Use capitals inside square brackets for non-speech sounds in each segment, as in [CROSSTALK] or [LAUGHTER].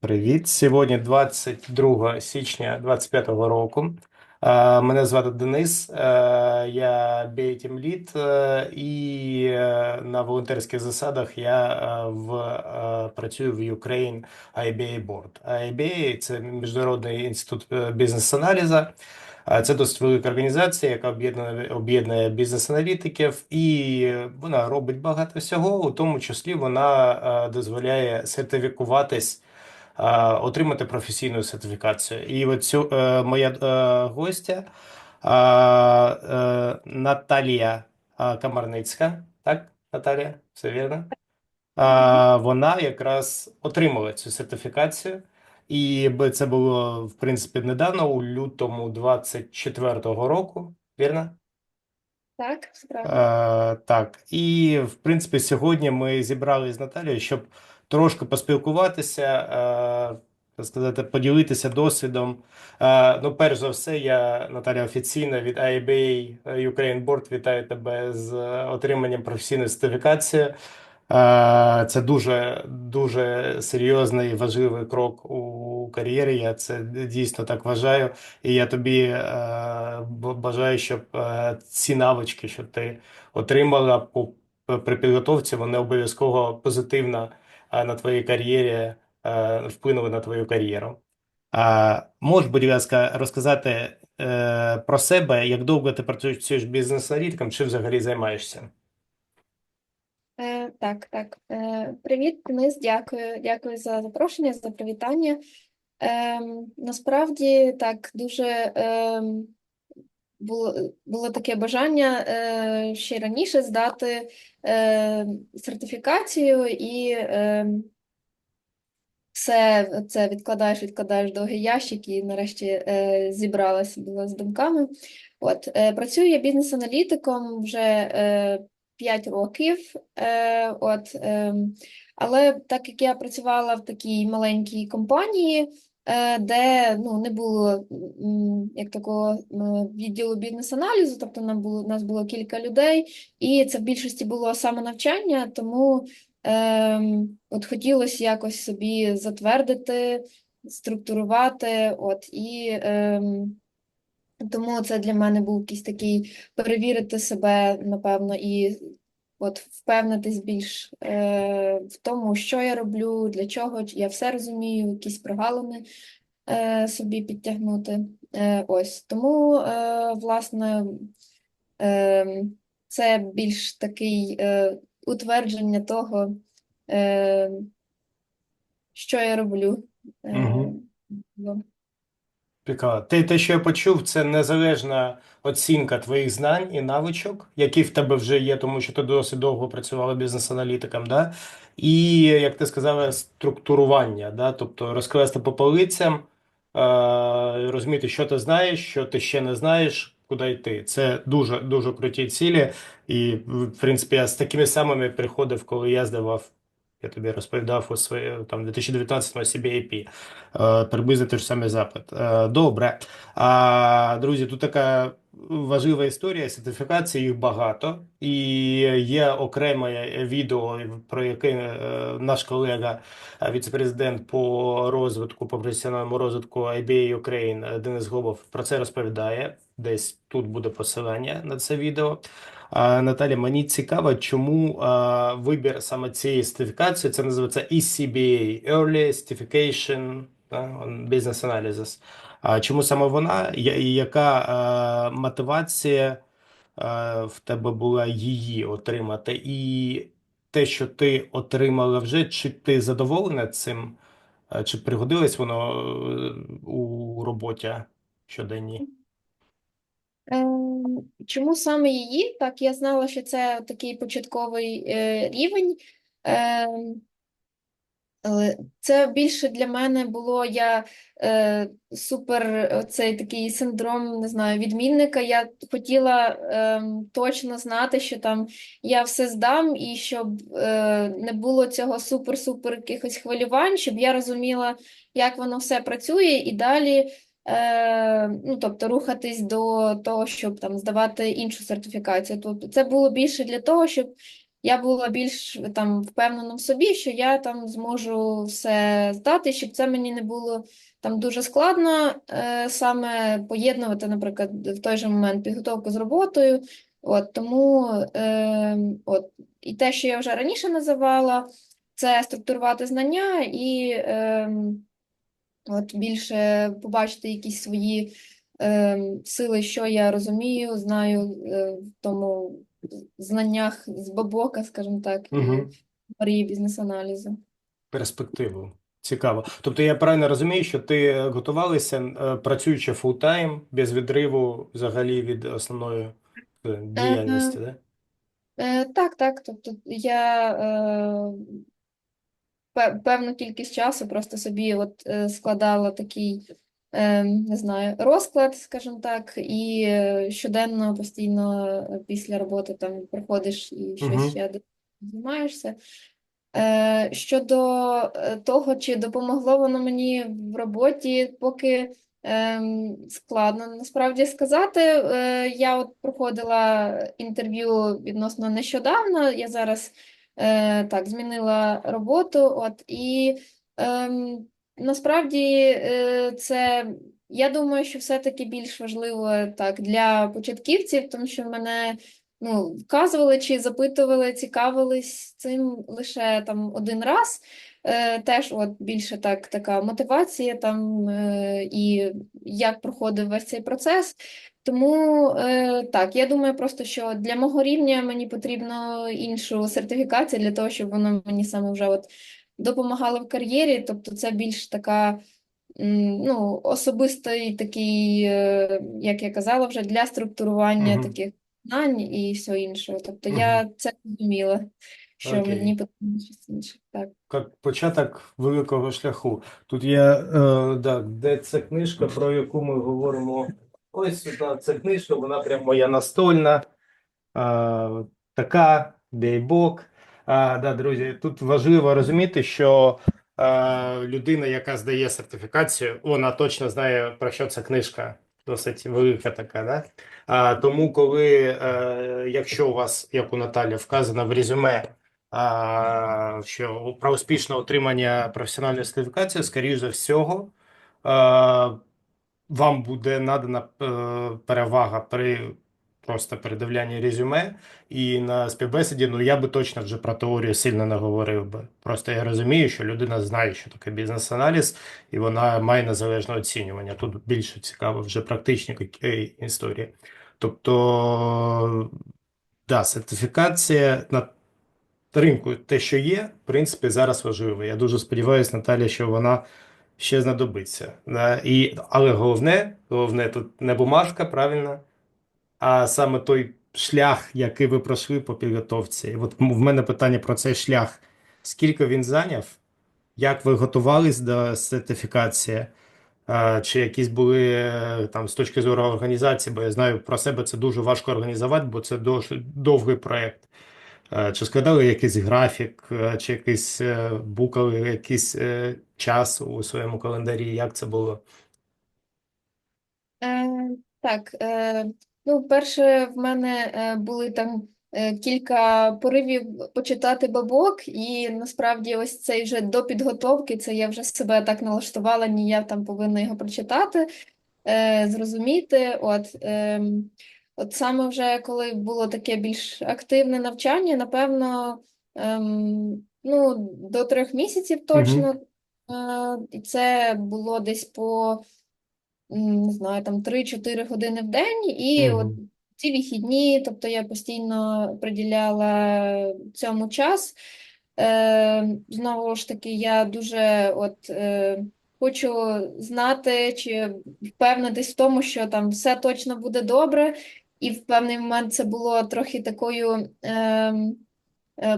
Привіт! Сьогодні 22 січня 2025 року. Е, Мене звати Денис, е, я BA Lead е, і на волонтерських засадах я в, працюю в Ukraine IBA Board. IBA – це Міжнародний інститут бізнес-аналізу. Це досить велика організація, яка об'єднує об'єднує бізнес-аналітиків, і вона робить багато всього, у тому числі вона дозволяє сертифікуватись отримати професійну сертифікацію. І от цю, е, моя е, гостя е, е, Наталія е, Камарницька, так, Наталія, все вірно? Е, вона якраз отримала цю сертифікацію. І це було, в принципі, недавно, у лютому 24-го року, вірно? Так, справді. Е, так, і в принципі, сьогодні ми зібрали з Наталією, щоб трошки поспілкуватися, е, так сказати, поділитися досвідом. Е, ну, перш за все, я Наталія офіційно від IBA Ukraine Board вітаю тебе з отриманням професійної сертифікації. Е, Це дуже дуже серйозний і важливий крок у кар'єрі. Я це дійсно так вважаю. І я тобі бажаю, щоб ці навички, що ти отримала при підготовці, вони обов'язково позитивно на твоїй кар'єрі вплинули на твою кар'єру. Можеш, будь ласка, розказати е, про себе, як довго ти працюєш бізнес-аналітиком, чи взагалі займаєшся? Е, так, так. Е, привіт, Денис, дякую. Дякую за запрошення, за привітання. Ем, насправді так дуже ем, було, було таке бажання е, ще раніше здати е, сертифікацію і е, все це відкладаєш, відкладаєш довгий ящик і нарешті е, зібралася була з думками. От, е, працюю я бізнес-аналітиком вже е, 5 років. Е, от, е, але так як я працювала в такій маленькій компанії, де ну, не було як такого відділу бізнес-аналізу, тобто нам було, нас було кілька людей, і це в більшості було самонавчання, тому ем, от хотілося якось собі затвердити, структурувати, от, і ем, тому це для мене був якийсь такий перевірити себе, напевно, і от впевнитись більш е, в тому, що я роблю, для чого, я все розумію, якісь прогалини е, собі підтягнути. Е, ось. Тому, е, власне, е, це більш такий е, утвердження того, е, що я роблю. Е, Угу. В- Те, те, що я почув, це незалежна оцінка твоїх знань і навичок, які в тебе вже є, тому що ти досить довго працювала бізнес-аналітиком, да? І, як ти сказала, структурування, да? Тобто розкласти по полицям, е, розуміти, що ти знаєш, що ти ще не знаєш, куди йти. Це дуже дуже круті цілі. І, в принципі, я з такими самими приходив, коли я здавав. Я тобі розповідав у своє там 2019 CBAP. Е, приблизно той ж самий запит. Е, Добре. А, друзі, тут така важлива історія сертифікації, їх багато. І є окреме відео, про яке е, наш колега, е, віце-президент по розвитку, по професіональному розвитку IBA Ukraine Денис Глобов про це розповідає. Десь тут буде посилання на це відео. А, Наталя, мені цікаво, чому вибір саме цієї сертифікації, це називається ECBA, Early Certification Business Analysis. Чому саме вона? І яка мотивація в тебе була її отримати? І те, що ти отримала вже, чи ти задоволена цим? Чи пригодилось воно е, у роботі щоденній? Ем, Чому саме її? Так, я знала, що це такий початковий е, рівень. Ем, Але це більше для мене було я е, супер цей такий синдром, не знаю, відмінника. Я хотіла ем, точно знати, що там я все здам, і щоб е, не було цього супер-супер якихось хвилювань, щоб я розуміла, як воно все працює, і далі. Е, ну, тобто рухатись до того, щоб там здавати іншу сертифікацію. Тобто це було більше для того, щоб я була більш там впевнена в собі, що я там зможу все здати, щоб це мені не було там дуже складно е, саме поєднувати, наприклад, в той же момент підготовку з роботою. От тому е, от, і те, що я вже раніше називала, це структурувати знання і е, от більше побачити якісь свої е, сили, що я розумію, знаю е, в тому знаннях з бабока, скажімо так, Мгм. теорії бізнес-аналізу. Перспективу. Цікаво. Тобто я правильно розумію, що ти готувалася, е, працюючи фултайм, без відриву взагалі від основної е, діяльності, да? Е, так, так. Тобто я е, певну кількість часу просто собі от е, складала такий, е, не знаю, розклад, скажімо так, і е, щоденно постійно після роботи там приходиш і щось ще займаєшся. Щодо того, чи допомогло воно мені в роботі, поки ем, складно насправді сказати. Я от проходила інтерв'ю відносно нещодавно. Я зараз е, так змінила роботу. От і ем, насправді е, це. Я думаю, що все-таки більш важливо так для початківців, тому що мене ну, вказували чи запитували, цікавились цим лише там один раз. Е, теж от більше так, така мотивація там е, і як проходив весь цей процес. Тому е, так, я думаю просто, що для мого рівня мені потрібно іншу сертифікацію для того, щоб воно мені саме вже от допомагало в кар'єрі. Тобто це більш така ну, особистий такий, е, як я казала вже, для структурування Мгм. таких знань і все іншого. Тобто Мгм. я це розуміла, що Окей. мені потрібно щось інше. Так. Як початок великого шляху. Тут є, е, да, де ця книжка, про яку ми говоримо. Ось ця книжка, вона прям моя настольна. А, така, бейбок. А, да, друзі, тут важливо розуміти, що а, людина, яка здає сертифікацію, вона точно знає, про що ця книжка. Досить велика така, да? А, тому, коли, е, якщо у вас, як у Наталі, вказано в резюме, а, що про успішне отримання професіональної сертифікації, скоріш за всього, а, вам буде надана е, перевага при просто передивлянні резюме і на співбесіді. Ну я би точно вже про теорію сильно не говорив би. Просто я розумію, що людина знає, що таке бізнес-аналіз, і вона має незалежне оцінювання. Тут більше цікаво вже практичні е, історії. Тобто, да, сертифікація на ринку, те, що є, в принципі, зараз важливо. Я дуже сподіваюся, Наталя, що вона ще знадобиться. І, але головне, головне тут не бумажка, правильно, а саме той шлях, який ви пройшли по підготовці. От в мене питання про цей шлях. Скільки він зайняв? Як ви готувались до сертифікації? Чи якісь були е, там з точки зору організації, бо я знаю про себе це дуже важко організувати, бо це довгий проєкт. Чи складали якийсь графік, е, чи якийсь е, букали якийсь е, час у своєму календарі? Як це було? Е, так, е, ну, перше, в мене е, були там е, кілька поривів почитати бабок, і насправді ось цей вже до підготовки, це я вже себе так налаштувала, ні, я там повинна його прочитати, е, зрозуміти. От, е, от саме вже коли було таке більш активне навчання, напевно, ем, ну, до трьох місяців точно. І це було десь по не знаю, там 3-4 години в день, і от ці вихідні, тобто я постійно приділяла цьому час. Е, знову ж таки, я дуже от, е, хочу знати чи впевнитись в тому, що там все точно буде добре, і в певний момент це було трохи такою. е,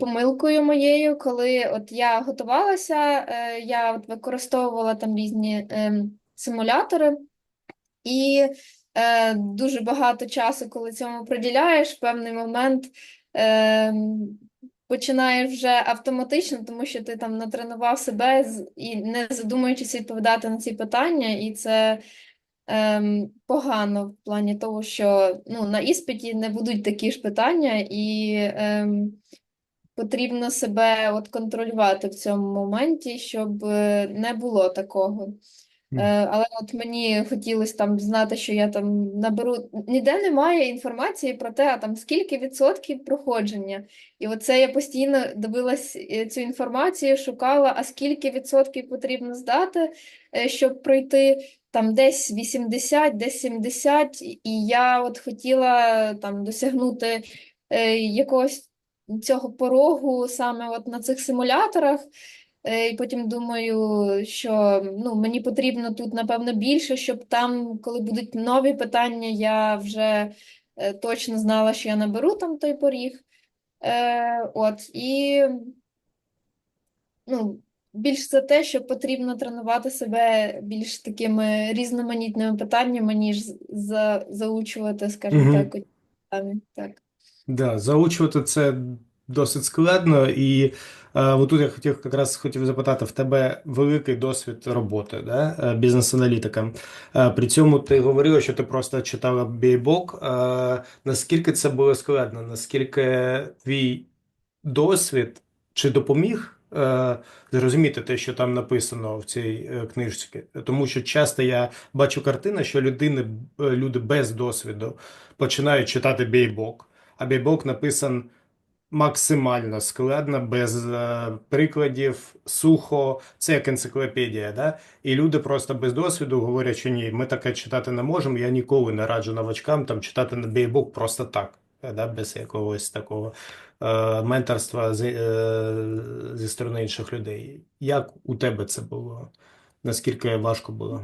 помилкою моєю, коли от я готувалася, е, я от використовувала там різні ем, симулятори, і е, дуже багато часу, коли цьому приділяєш, в певний момент починаєш вже автоматично, тому що ти там натренував себе і не задумуючись відповідати на ці питання, і це ем, погано в плані того, що ну, на іспиті не будуть такі ж питання, і ем, потрібно себе от контролювати в цьому моменті, щоб е, не було такого. Е, Але от мені хотілося там знати, що я там наберу. Ніде немає інформації про те, а там скільки відсотків проходження. І оце я постійно дивилась е, цю інформацію, шукала, а скільки відсотків потрібно здати, щоб пройти. Там десь 80, десь 70, і я от хотіла там досягнути якогось цього порогу саме от на цих симуляторах. Е, І потім думаю, що ну, мені потрібно тут, напевно, більше, щоб там, коли будуть нові питання, я вже е, точно знала, що я наберу там той поріг. Е, от, і ну, більш за те, що потрібно тренувати себе більш такими різноманітними питаннями, ніж за, заучувати, скажімо Мгм. так. Так. Да, заучувати це досить складно, і е, отут я хотів якраз хотів запитати, в тебе великий досвід роботи, да, е, бізнес-аналітиком. Е, при цьому ти говорила, що ти просто читала бейбок. Е, наскільки це було складно? Наскільки твій досвід чи допоміг е, зрозуміти те, що там написано в цій книжці? Тому що часто я бачу картини, що людини, люди без досвіду починають читати бейбок, а бейбок написан максимально складно, без е, прикладів, сухо, це як енциклопедія, да? І люди просто без досвіду говорять, що ні, ми таке читати не можемо. Я ніколи не раджу новачкам там читати на бейбук просто так, да? Без якогось такого е, менторства зі, е, зі сторони інших людей. Як у тебе це було? Наскільки важко було?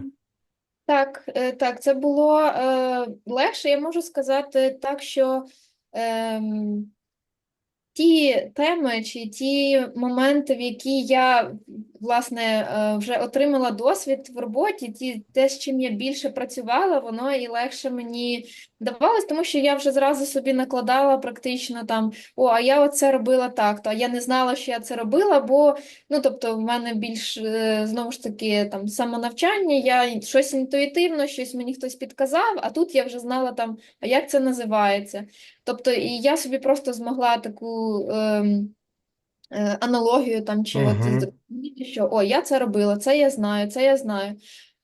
Так, е, так, це було е, легше. Я можу сказати так, що ем, ті теми чи ті моменти, в які я власне е, вже отримала досвід в роботі, ті, те, з чим я більше працювала, воно і легше мені давалось, тому що я вже зразу собі накладала практично там: о, а я оце робила так, то а я не знала, що я це робила, бо ну тобто в мене більш е, знову ж таки там самонавчання, я щось інтуїтивно, щось мені хтось підказав, а тут я вже знала там, а як це називається. Тобто, і я собі просто змогла таку ем, е, аналогію там чи Мгм. зрозуміти, що о, я це робила, це я знаю, це я знаю.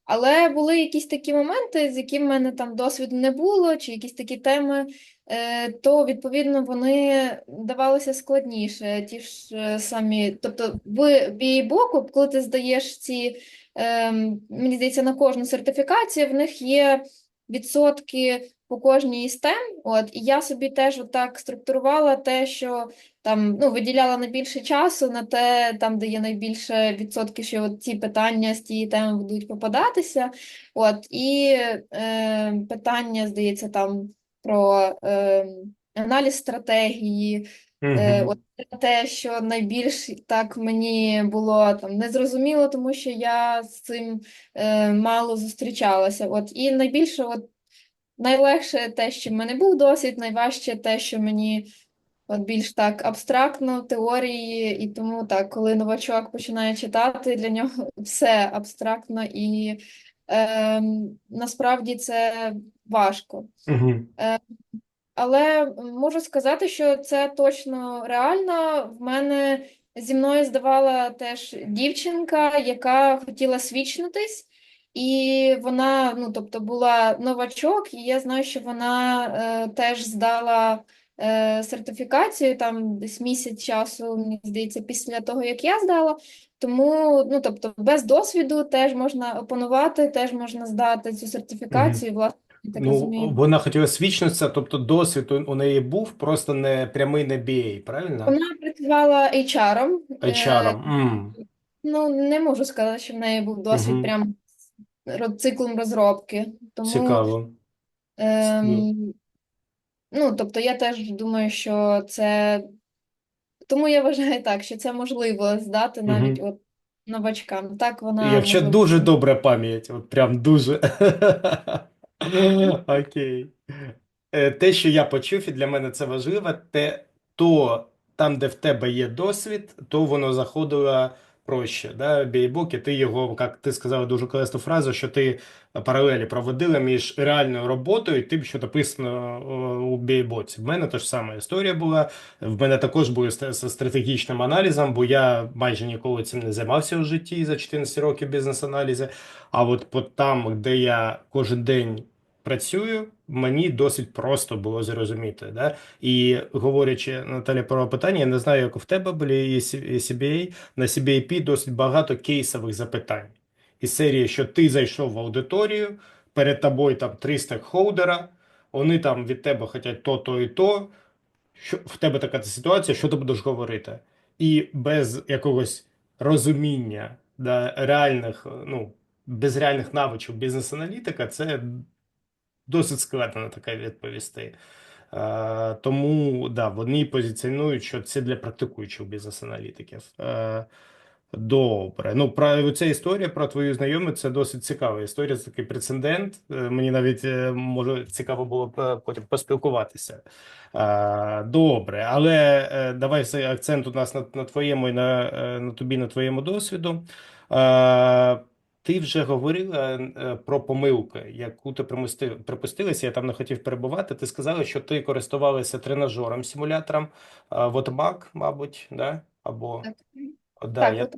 Але були якісь такі моменти, з якими в мене там досвіду не було, чи якісь такі теми, е, то відповідно вони давалися складніше. Ті ж е, самі, тобто в BA-боку, коли ти здаєш ці, ем, мені здається, на кожну сертифікацію, в них є відсотки по кожній із тем. От, і я собі теж отак структурувала те, що там ну, виділяла найбільше часу на те, там, де є найбільше відсотків, що от ці питання з тієї теми будуть попадатися. От, і е, питання, здається, там про е, аналіз стратегії. Е, Мгм. от те, що найбільш так мені було там незрозуміло, тому що я з цим е, мало зустрічалася. От, і найбільше, от, найлегше те, що в мене був досвід, найважче те, що мені от більш так абстрактно, теорії, і тому так, коли новачок починає читати, для нього [LAUGHS] все абстрактно і е, насправді це важко. Мгм. Але можу сказати, що це точно реально. В мене зі мною здавала теж дівчинка, яка хотіла свідчитись, і вона, ну тобто, була новачок, і я знаю, що вона е, теж здала е, сертифікацію там десь місяць часу, мені здається, після того, як я здала. Тому, ну тобто, без досвіду теж можна опанувати, теж можна здати цю сертифікацію, власне, я так Ну, розумію. вона хотіла свідчитися, тобто досвід у неї був, просто не прямий не BA, правильно? Вона працювала HR-ом. Е, HR-ом. М. ну, не можу сказати, що в неї був досвід Мгм. прям з ро- циклом розробки. Тому, Цікаво. ем, ну, тобто я теж думаю, що це. Тому я вважаю так, що це можливо здати навіть от новачкам. Так вона Якщо можливо. дуже добра пам'ять, от прям дуже. [LAUGHS] Окей. Е, Те, що я почув, і для мене це важливо, те, то там, де в тебе є досвід, то воно заходило проще, да, бейбок, і ти його, як ти сказала дуже класну фразу, що ти паралелі проводила між реальною роботою і тим, що написано у бейботі. В мене та ж сама історія була. В мене також були з стратегічним аналізом, бо я майже ніколи цим не займався у житті за 14 років бізнес-аналізу. А от по там, де я кожен день працюю, мені досить просто було зрозуміти. Да? І говорячи Наталя про питання, я не знаю, як в тебе були CBA, на CBAP досить багато кейсових запитань. Із серії, що ти зайшов в аудиторію, перед тобою там три стейкхолдера, вони там від тебе хочуть то, то і то. Що в тебе така ситуація, що ти будеш говорити? І без якогось розуміння да, реальних, ну, без реальних навичок бізнес-аналітика, це досить складно на таке відповісти. Е, тому да, вони позиціонують, що це для практикуючих бізнес-аналітиків. Е, Добре. Ну, про ця історія про твою знайому це досить цікава історія. Це такий прецедент. Е, Мені навіть е, може цікаво було б е, потім поспілкуватися. Добре, але давай все акцент у нас на, на твоєму і на, на тобі, на твоєму досвіду. Е, Ти вже говорила е, про помилки, яку ти примусти- припустилася. Я там не хотів перебувати. Ти сказала, що ти користувалася тренажером, симулятором е, Watermark, мабуть, да? Або Так, да, так, я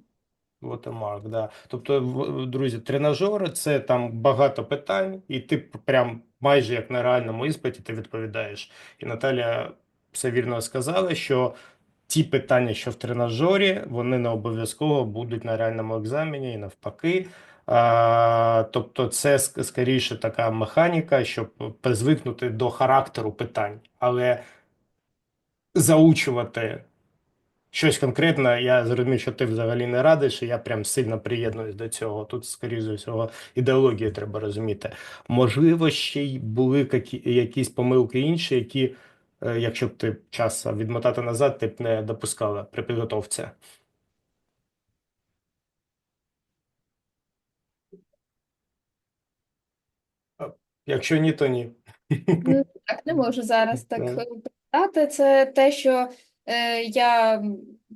Watermark, да. Тобто, друзі, тренажери це там багато питань, і ти прям майже як на реальному іспиті ти відповідаєш. І Наталя все вірно сказала, що ті питання, що в тренажері, вони не обов'язково будуть на реальному екзамені і навпаки. Тобто, це скоріше така механіка, щоб призвикнути до характеру питань, але заучувати. Щось конкретне, я зрозумів, що ти взагалі не радиш, і я прям сильно приєднуюсь до цього. Тут, скоріш за всього, ідеологію треба розуміти. Можливо, ще й були якісь помилки інші, які, е, якщо б ти час відмотати назад, ти б не допускала при підготовці. А Якщо ні, то ні. Ну, так, не можу зараз [LAUGHS] так Ну. е. Це те, що е, я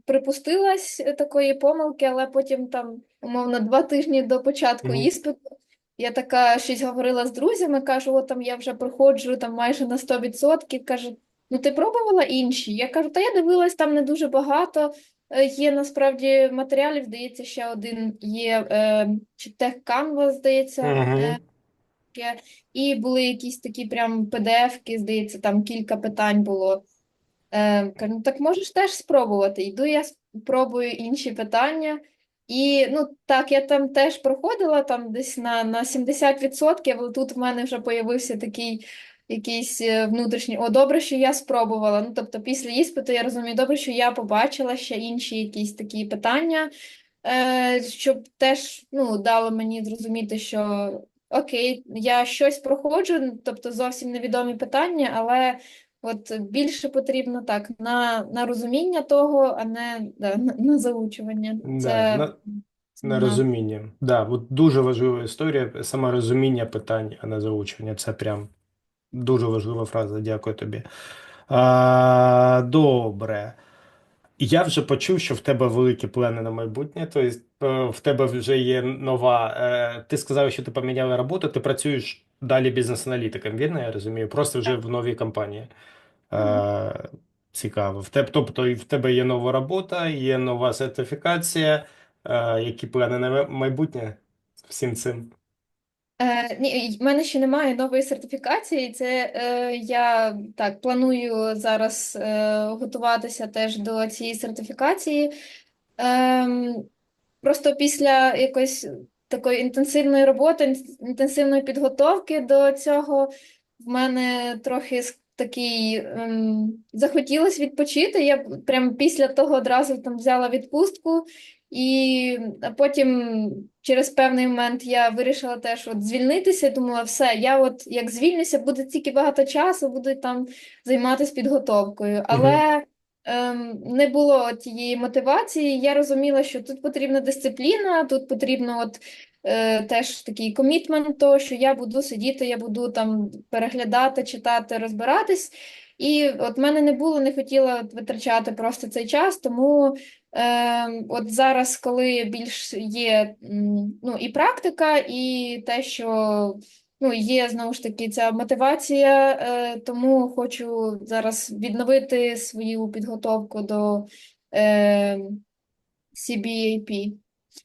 припустилась такої помилки, але потім там, умовно, два тижні до початку Мгм. іспиту я така щось говорила з друзями, кажу, от там я вже проходжу там майже на 100%. Каже, ну ти пробувала інші? Я кажу, та я дивилась, там не дуже багато. Е, Є насправді матеріалів, здається, ще один є, е, чи Tech здається, Мгм. е, є. І були якісь такі прям PDF-ки, здається, там кілька питань було. Е, кажу, ну так можеш теж спробувати. Йду я спробую інші питання. І ну так, я там теж проходила там десь на, на 70%, але тут в мене вже появився такий якийсь е, внутрішній, о, добре, що я спробувала. Ну, тобто після іспиту я розумію, добре, що я побачила ще інші якісь такі питання, е, щоб теж ну, дало мені зрозуміти, що окей, я щось проходжу, тобто зовсім невідомі питання, але от більше потрібно так на, на розуміння того, а не да, [LAUGHS] на, на заучування. Да, Це на- На на- розуміння. Да, от дуже важлива історія, саме розуміння питань, а не заучення. Це прям дуже важлива фраза. Дякую тобі. А, добре. Я вже почув, що в тебе великі плани на майбутнє. Тобто в тебе вже є нова. е, Ти сказав, що ти поміняла роботу, ти працюєш далі бізнес-аналітиком, вірно? Я розумію? Просто вже в новій компанії. Е, Цікаво. В тебе, тобто в тебе є нова робота, є нова сертифікація. Е, Які плани на майбутнє всім цим? Е, ні, в мене ще немає нової сертифікації. Це е, я так планую зараз е, готуватися теж до цієї сертифікації. Ем, просто після якоїсь такої інтенсивної роботи, ін- інтенсивної підготовки до цього, в мене трохи такий ем, захотілося відпочити. Я прямо після того одразу там взяла відпустку. І а потім через певний момент я вирішила теж от звільнитися. Думала, все, я от як звільнюся, буде тільки багато часу, буду там займатися підготовкою. Але не було тієї мотивації. Я розуміла, що тут потрібна дисципліна, тут потрібно от е, теж такий комітмент, того, що я буду сидіти, я буду там переглядати, читати, розбиратись. І от мене не було, не хотіла витрачати просто цей час, тому Ем, От зараз, коли більш є ну, і практика, і те, що ну, є знову ж таки ця мотивація, е, тому хочу зараз відновити свою підготовку до е, CBAP.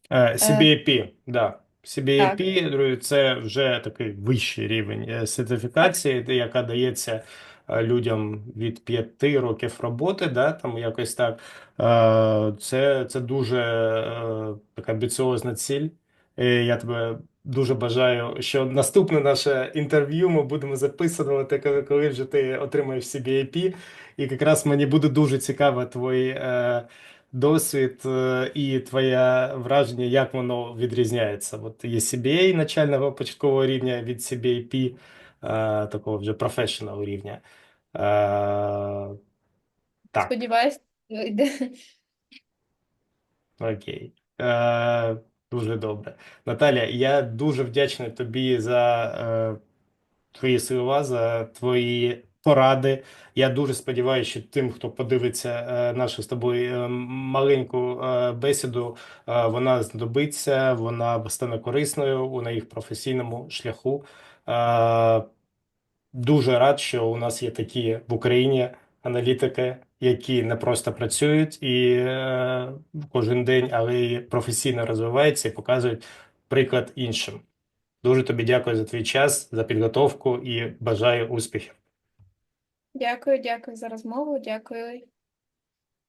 Е, CBAP, да. Так. CBAP, друзі, це вже такий вищий рівень е, сертифікації, яка дається е, людям від 5 років роботи, да, там якось так. Е, Це, це дуже е, така амбіціозна ціль. Я тебе дуже бажаю, що наступне наше інтерв'ю ми будемо записувати, коли, коли вже ти отримаєш CBAP. І якраз мені буде дуже цікаво твій е, досвід е, і твоє враження, як воно відрізняється. От є CBA начального початкового рівня від CBAP, е, такого вже професіонал рівня. Е, Так, Сподіваюсь, вийде. окей. Е, Дуже добре. Наталя, я дуже вдячний тобі за е, твої слова, за твої поради. Я дуже сподіваюся, що тим, хто подивиться е, нашу з тобою е, маленьку е, бесіду, е, вона знадобиться, вона стане корисною на їх професійному шляху. Е, Дуже рад, що у нас є такі в Україні аналітики, які не просто працюють і е, кожен день, але й професійно розвиваються і показують приклад іншим. Дуже тобі дякую за твій час, за підготовку і бажаю успіхів. Дякую, дякую за розмову. Дякую